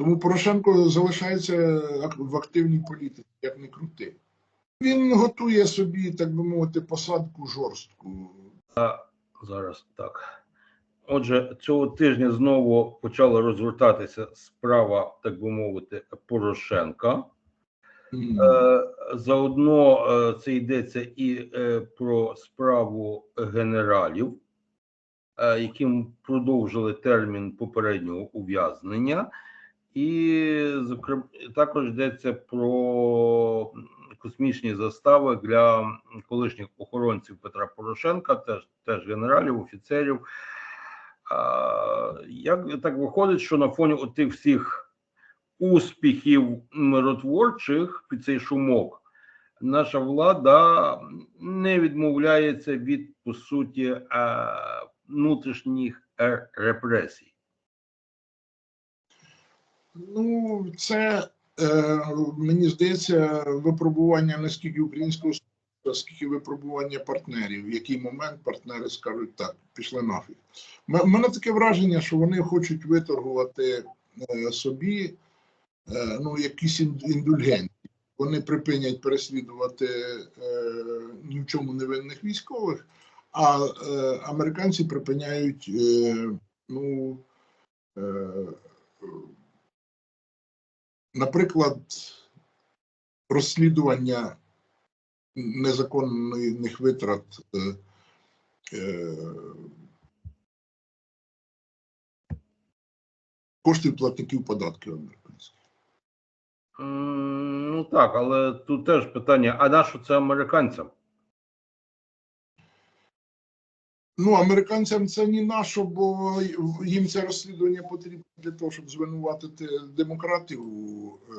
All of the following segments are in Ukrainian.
Тому Порошенко залишається в активній політиці, як не крути. Він готує собі, так би мовити, посадку жорстку. Зараз так. Отже, цього тижня знову почала розгортатися справа, так би мовити, Порошенка. Е, Заодно е, це йдеться і е, про справу генералів, яким продовжили термін попереднього ув'язнення, і зокрема також йдеться про космічні застави для колишніх охоронців Петра Порошенка, теж, теж генералів, офіцерів. Як так виходить, що на фоні отих всіх успіхів миротворчих під цей шумок наша влада не відмовляється від по суті е, внутрішніх репресій. Ну, це е, мені здається випробування не скільки українського скільки випробування партнерів. В який момент партнери скажуть так, пішли нафіг. У мене таке враження, що вони хочуть виторгувати е, собі е, ну, якісь ін- індульгенції. Вони припинять переслідувати ні в чому невинних військових, а американці припиняють ну, наприклад, розслідування незаконних витрат е, е, коштів платників податків американських. Ну так, але тут теж питання: а на що це американцям? Ну, американцям це ні на що, бо їм це розслідування потрібно для того, щоб звинуватити демократів у е,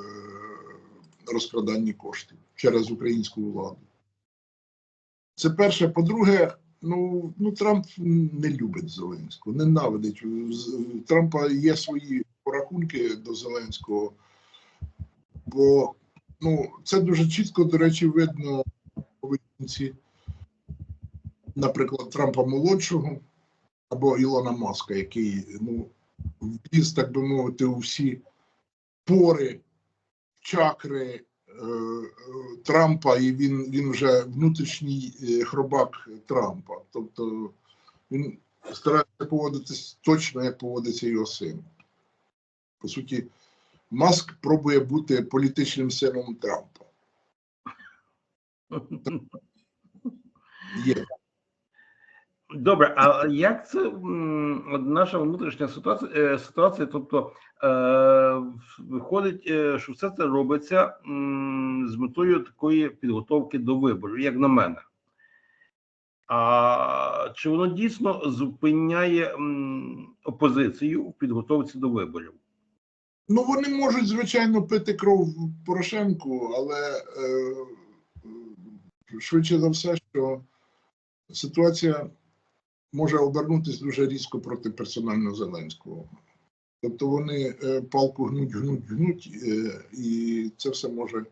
розкраданні коштів через українську владу. Це перше. По-друге, ну, ну Трамп не любить Зеленського, ненавидить. З- Трампа є свої порахунки до Зеленського, бо ну, це дуже чітко, до речі, видно в поведінці наприклад, Трампа молодшого або Ілона Маска, який ну, вліз, так би мовити, у всі пори, чакри е, Трампа, і він, він вже внутрішній е, хробак Трампа. Тобто він старається поводитись точно, як поводиться його син. По суті, Маск пробує бути політичним сином Трампа. Є Добре, а як це наша внутрішня ситуація, е, ситуація тобто е, виходить, е, що все це робиться з метою такої підготовки до виборів, як на мене. А чи воно дійсно зупиняє опозицію у підготовці до виборів? Ну, вони можуть, звичайно, пити кров Порошенку, але е, швидше за все, що ситуація може обернутися дуже різко проти персонально Зеленського. Тобто вони е, палку гнуть, гнуть, гнуть, е, і це все може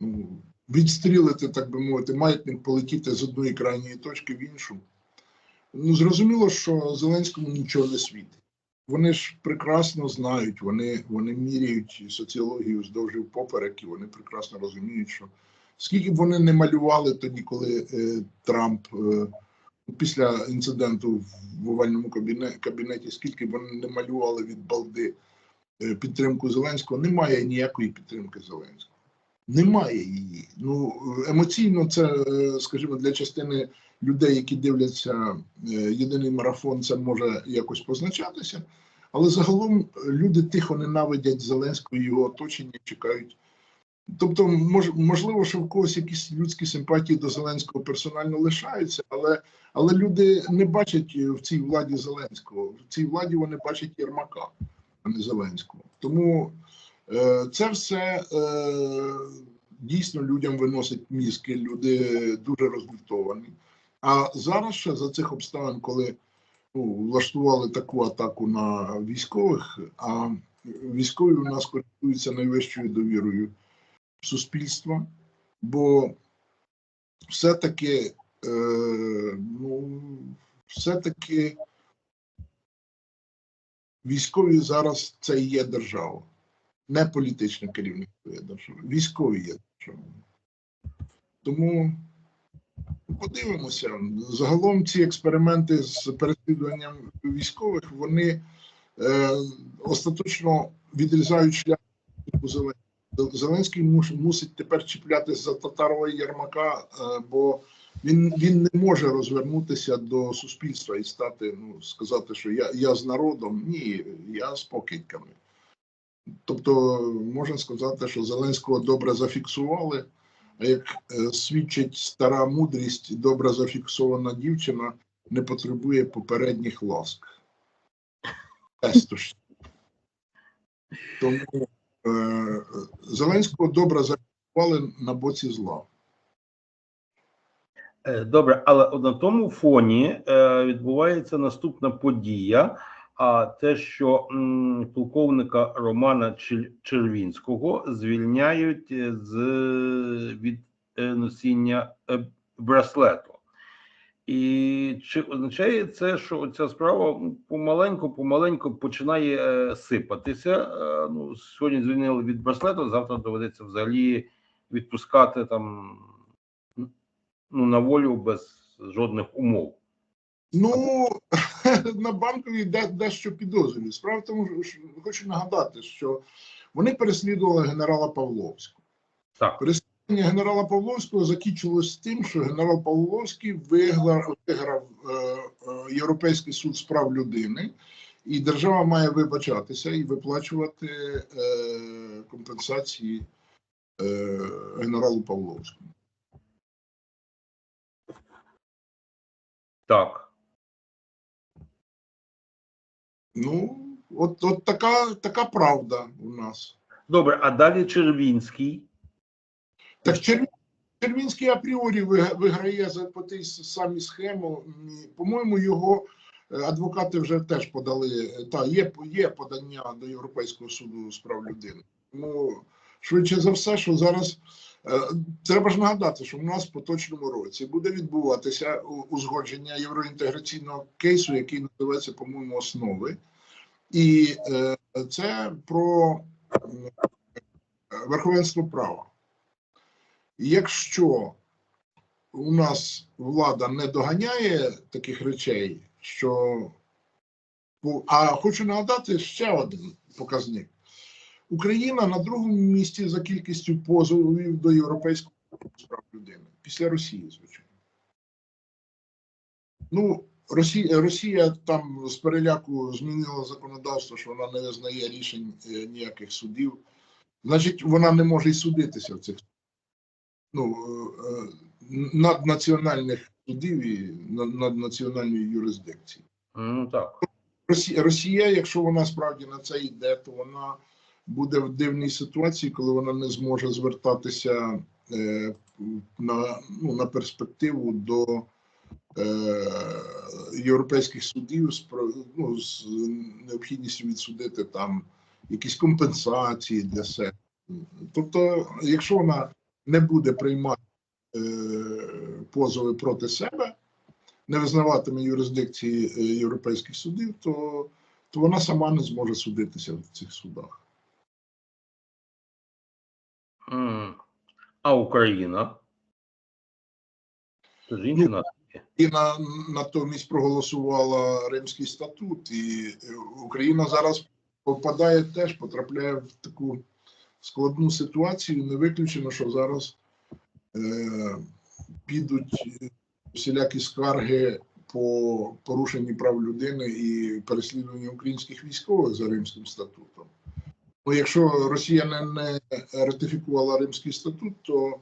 ну, відстрілити, так би мовити, маятник полетіти з одної крайньої точки в іншу. Ну, зрозуміло, що Зеленському нічого не світить. Вони ж прекрасно знають, вони, вони міряють соціологію вздовж і впоперек, і вони прекрасно розуміють, що скільки б вони не малювали тоді, коли е, Трамп е, після інциденту в овальному кабінеті, скільки вони не малювали від балди е, підтримку Зеленського, немає ніякої підтримки Зеленського. Немає її. Ну емоційно, це, е, скажімо, для частини людей, які дивляться е, єдиний марафон, це може якось позначатися. Але загалом люди тихо ненавидять Зеленського і його оточення, чекають. Тобто, мож, можливо, що в когось якісь людські симпатії до Зеленського персонально лишаються, але, але люди не бачать е, в цій владі Зеленського. В цій владі вони бачать Єрмака, а не Зеленського. Тому е, це все е, дійсно людям виносить мізки, люди дуже розлютовані. А зараз ще за цих обставин, коли ну, влаштували таку атаку на військових, а військові у нас користуються найвищою довірою суспільства, бо все-таки, е, ну, все-таки військові зараз це і є держава, не політичне керівництво є держава. Військові є державою. Тому подивимося. Загалом ці експерименти з переслідуванням військових вони е, остаточно відрізають шлях у Зеленського. Зеленський мусить тепер чіплятися за Татарова Єрмака, е, бо він, він не може розвернутися до суспільства і стати, ну сказати, що я, я з народом. Ні, я з покидьками. Тобто можна сказати, що Зеленського добре зафіксували. А як е, свідчить стара мудрість, добре зафіксована дівчина не потребує попередніх ласк. Тому Зеленського добре зафіксували на боці зла. Е, Добре, але на тому фоні е, відбувається наступна подія. А те, що полковника Романа Червінського звільняють е, з від е, носіння е, браслету. І чи означає це, що ця справа помаленьку, помаленьку починає е, сипатися? Е, ну, сьогодні звільнили від браслету, завтра доведеться взагалі відпускати там ну, на волю без жодних умов. Ну, на банковій де, дещо підозрюю. Справа в тому, що хочу нагадати, що вони переслідували генерала Павловського. Так. Переслідування генерала Павловського закінчилось тим, що генерал Павловський виграв, виграв е, е, Європейський суд з прав людини, і держава має вибачатися і виплачувати е, компенсації е, генералу Павловському. Так. Ну, от, от така, така правда у нас. Добре, а далі Червінський. Так Черві- Червінський апріорі виг- виграє за по тій самій схему. По-моєму, його е, адвокати вже теж подали. Та є, є подання до Європейського суду з прав людини. Тому швидше за все, що зараз е, треба ж нагадати, що в нас в поточному році буде відбуватися узгодження євроінтеграційного кейсу, який називається, по-моєму, основи. І е, це про верховенство права. Якщо у нас влада не доганяє таких речей, що а хочу нагадати ще один показник. Україна на другому місці за кількістю позовів до Європейського суду з прав людини після Росії, звичайно. Ну, Росія, Росія там з переляку змінила законодавство, що вона не визнає рішень е, ніяких судів. Значить, вона не може й судитися в цих ну, е, е, наднаціональних судів і на- наднаціональної юрисдикції. Ну так. Росія, Росія, якщо вона справді на це йде, то вона буде в дивній ситуації, коли вона не зможе звертатися е, на, ну, на перспективу до е, європейських судів з, ну, з необхідністю відсудити там якісь компенсації для себе. Тобто, якщо вона не буде приймати е, позови проти себе, не визнаватиме юрисдикції е, європейських судів, то, то вона сама не зможе судитися в цих судах. А Україна? Ну. І на, натомість проголосувала Римський статут, і е, Україна зараз попадає теж, потрапляє в таку складну ситуацію. Не виключено, що зараз е, підуть всілякі скарги по порушенні прав людини і переслідуванні українських військових за Римським статутом. Ну, якщо Росія не, не ратифікувала Римський статут, то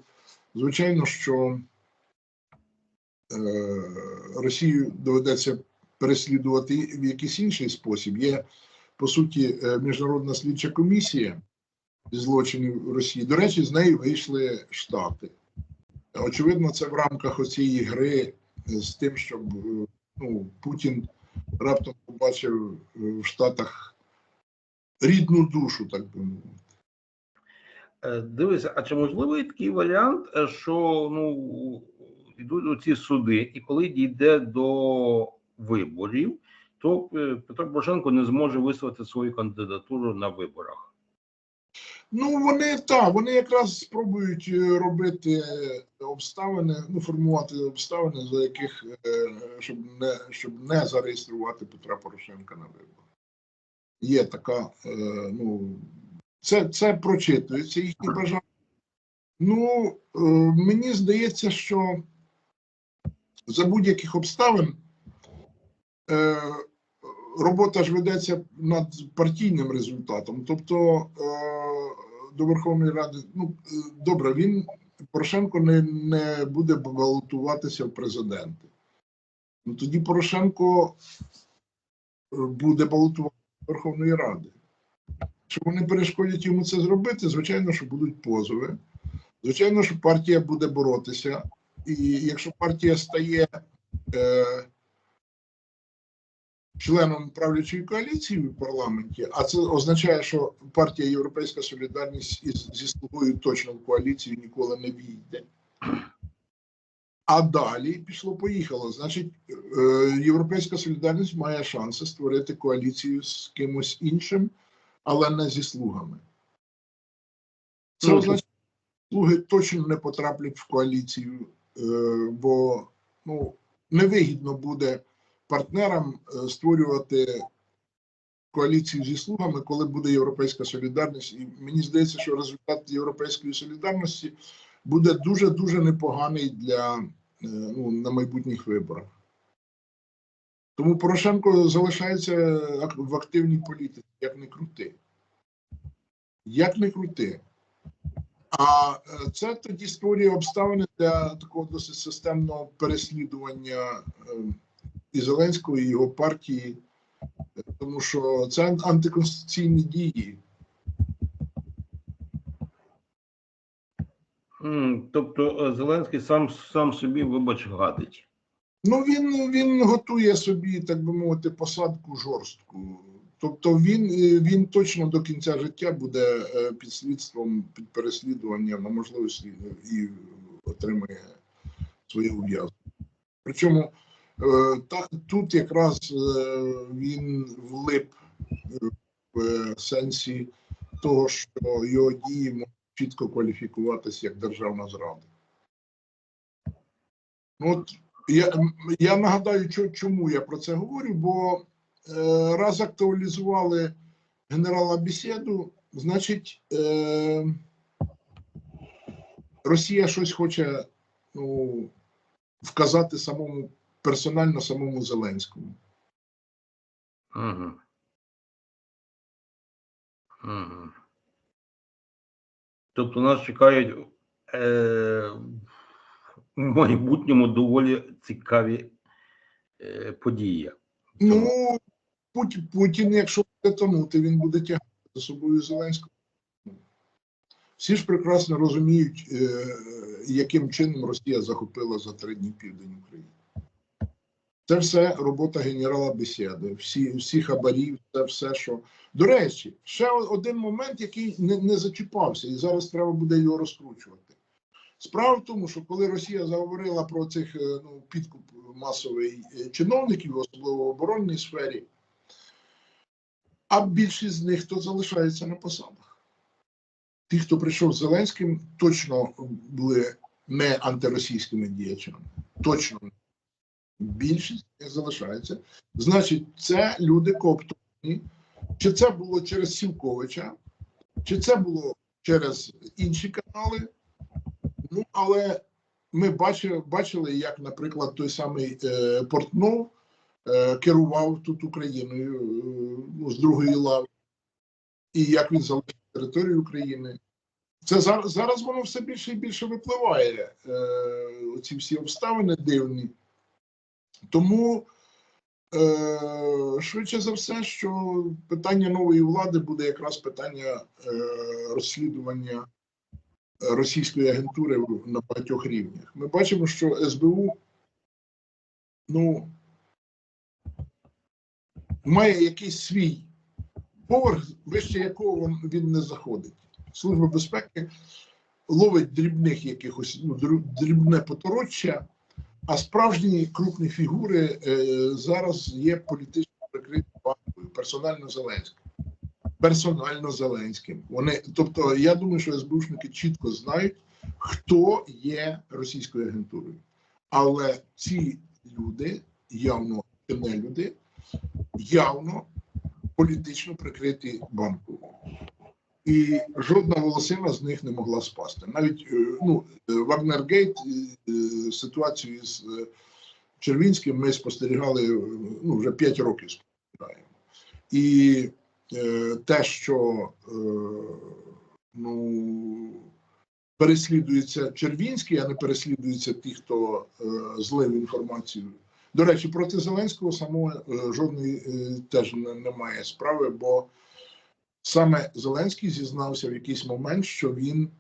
звичайно, що е, Росію доведеться переслідувати в якийсь інший спосіб. Є по суті е, міжнародна слідча комісія злочинів Росії. До речі, з неї вийшли Штати. Очевидно, це в рамках оцієї гри з тим, щоб е, ну, Путін раптом побачив е, в Штатах рідну душу, так би мовити. Е, Дивися, а чи можливий такий варіант, що ну йдуть оці суди, і коли дійде до виборів, то Петро Порошенко не зможе висувати свою кандидатуру на виборах. Ну, вони так, вони якраз спробують е, робити обставини, ну, формувати обставини, за яких е, щоб не щоб не зареєструвати Петра Порошенка на виборах. Є така, е, ну, це, це прочитується їхні бажання. Ну, е, мені здається, що за будь-яких обставин е, робота ж ведеться над партійним результатом. Тобто е, до Верховної Ради, ну е, добре, він Порошенко не, не буде балотуватися в президенти. Ну тоді Порошенко е, буде балотуватися Верховної Ради. Якщо вони перешкодять йому це зробити, звичайно, що будуть позови. Звичайно, що партія буде боротися. І якщо партія стає членом правлячої коаліції в парламенті, а це означає, що партія Європейська Солідарність із, зі слугою точно в коаліцію ніколи не війде. А далі пішло-поїхало. Значить, е, Європейська Солідарність має шанси створити коаліцію з кимось іншим, але не зі слугами. Це означає, що слуги точно не потраплять в коаліцію, е, бо ну, невигідно буде партнерам е, створювати коаліцію зі слугами, коли буде європейська солідарність. І мені здається, що результат європейської солідарності буде дуже дуже непоганий для е, ну, на майбутніх виборах. Тому Порошенко залишається в активній політиці, як не крути. Як не крути. А е, це тоді створює обставини для такого досить системного переслідування і Зеленського, і його партії, е, тому що це антиконституційні дії. Тобто е, Зеленський сам сам собі, вибач, гадить. Ну він, він готує собі, так би мовити, посадку жорстку. Тобто він, е, він точно до кінця життя буде під слідством, під переслідуванням, а можливо слід- і отримає своє ув'язнення. Причому е, та, тут якраз е, він влип е, в сенсі того, що його дії можуть чітко кваліфікуватися як державна зрада. От я, я нагадаю, чому я про це говорю, бо раз актуалізували генерала Бесіду, значить, Росія щось хоче ну, вказати самому персонально самому Зеленському. Угу. Угу. Тобто нас чекають е, в майбутньому доволі цікаві е, події. Ну, Путін, Путін, якщо буде тонути, він буде тягати за собою Зеленського. Всі ж прекрасно розуміють, е, яким чином Росія захопила за три дні південь України. Це все робота генерала Бесіди, всі, всі хабарі, це все, що. До речі, ще один момент, який не, не зачіпався, і зараз треба буде його розкручувати. Справа в тому, що коли Росія заговорила про цих е, ну, підкуп масовий е, чиновників, особливо в оборонній сфері, а більшість з них то залишається на посадах. Ті, хто прийшов з Зеленським, точно були не антиросійськими діячами. Точно не. Більшість залишається. Значить, це люди кооптовані. Чи це було через Сівковича, чи це було через інші канали. Ну, але ми бачили, бачили як, наприклад, той самий е, Портнов е, керував тут Україною е, ну, з другої лави, і як він залишив територію України. Це зараз, зараз воно все більше і більше випливає, е, оці всі обставини дивні. Тому е, швидше за все, що питання нової влади буде якраз питання е, розслідування російської агентури на багатьох рівнях. Ми бачимо, що СБУ ну, має якийсь свій поверх, вище якого він- не заходить. Служба безпеки ловить дрібних якихось ну, дрібне потороччя, а справжні крупні фігури е, зараз є політично прикриті банкою, персонально Зеленським. Персонально Зеленським. Вони, тобто, я думаю, що СБУшники чітко знають, хто є російською агентурою. Але ці люди явно не люди, явно політично прикриті банкою. І жодна волосина з них не могла спасти. Навіть е, ну, е, Вагнергейт е, ситуацію з Червінським ми спостерігали ну, вже 5 років спостерігаємо. І те, що ну, переслідується Червінський, а не переслідуються ті, хто злив інформацію. До речі, проти Зеленського самого жодної теж немає справи, бо саме Зеленський зізнався в якийсь момент, що він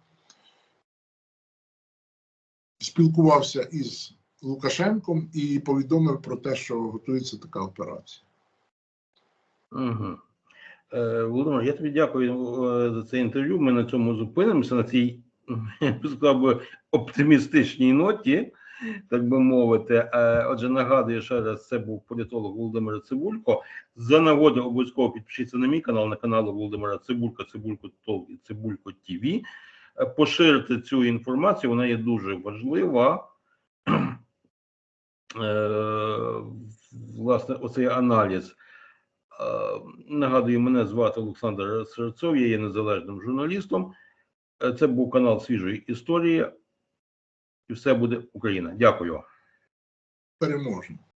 спілкувався із Лукашенком і повідомив про те, що готується така операція. Угу. Володимир, я тобі дякую е, за це інтерв'ю. Ми на цьому зупинимося на цій би, оптимістичній ноті, так би мовити. Е, Отже, нагадую ще раз, це був політолог Володимир Цибулько. За нагоди обов'язково підпишіться на мій канал, на канал Володимира Цибулька, Цибулько Тол і Цибулько ТВ. Е, Поширити цю інформацію, вона є дуже важлива. Е, Власне, оцей аналіз. Нагадую, мене звати Олександр Серцов, я є незалежним журналістом. Це був канал Свіжої історії. І все буде Україна. Дякую. Переможно.